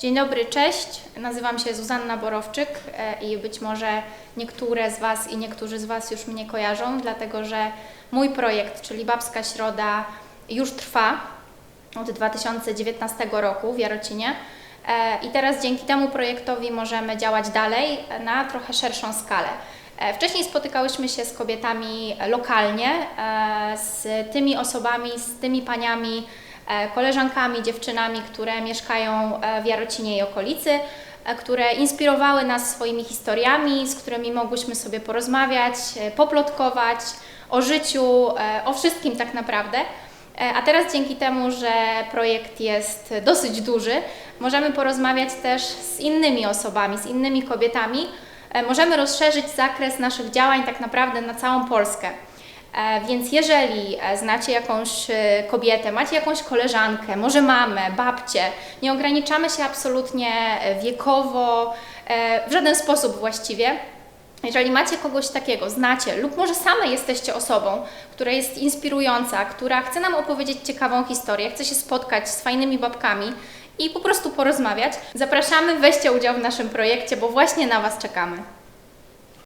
Dzień dobry, cześć. Nazywam się Zuzanna Borowczyk e, i być może niektóre z Was i niektórzy z Was już mnie kojarzą, dlatego że mój projekt, czyli Babska Środa, już trwa od 2019 roku w Jarocinie. E, I teraz dzięki temu projektowi możemy działać dalej na trochę szerszą skalę. E, Wcześniej spotykałyśmy się z kobietami lokalnie, z tymi osobami, z tymi paniami, koleżankami, dziewczynami, które mieszkają e, w Jarocinie i okolicy, e, które inspirowały nas swoimi historiami, z którymi mogłyśmy sobie porozmawiać, e, poplotkować o życiu, e, o wszystkim tak naprawdę. E, A teraz dzięki temu, że projekt jest dosyć duży, możemy porozmawiać też z innymi osobami, z innymi kobietami. E, Możemy rozszerzyć zakres naszych działań tak naprawdę na całą Polskę. E, Więc jeżeli e, znacie jakąś e, kobietę, macie jakąś koleżankę, może mamę, babcię, nie ograniczamy się absolutnie wiekowo, w żaden sposób właściwie. Jeżeli macie kogoś takiego, znacie, lub może same jesteście osobą, która jest inspirująca, która chce nam opowiedzieć ciekawą historię, chce się spotkać z fajnymi babkami i po prostu porozmawiać, zapraszamy, weźcie udział w naszym projekcie, bo właśnie na Was czekamy.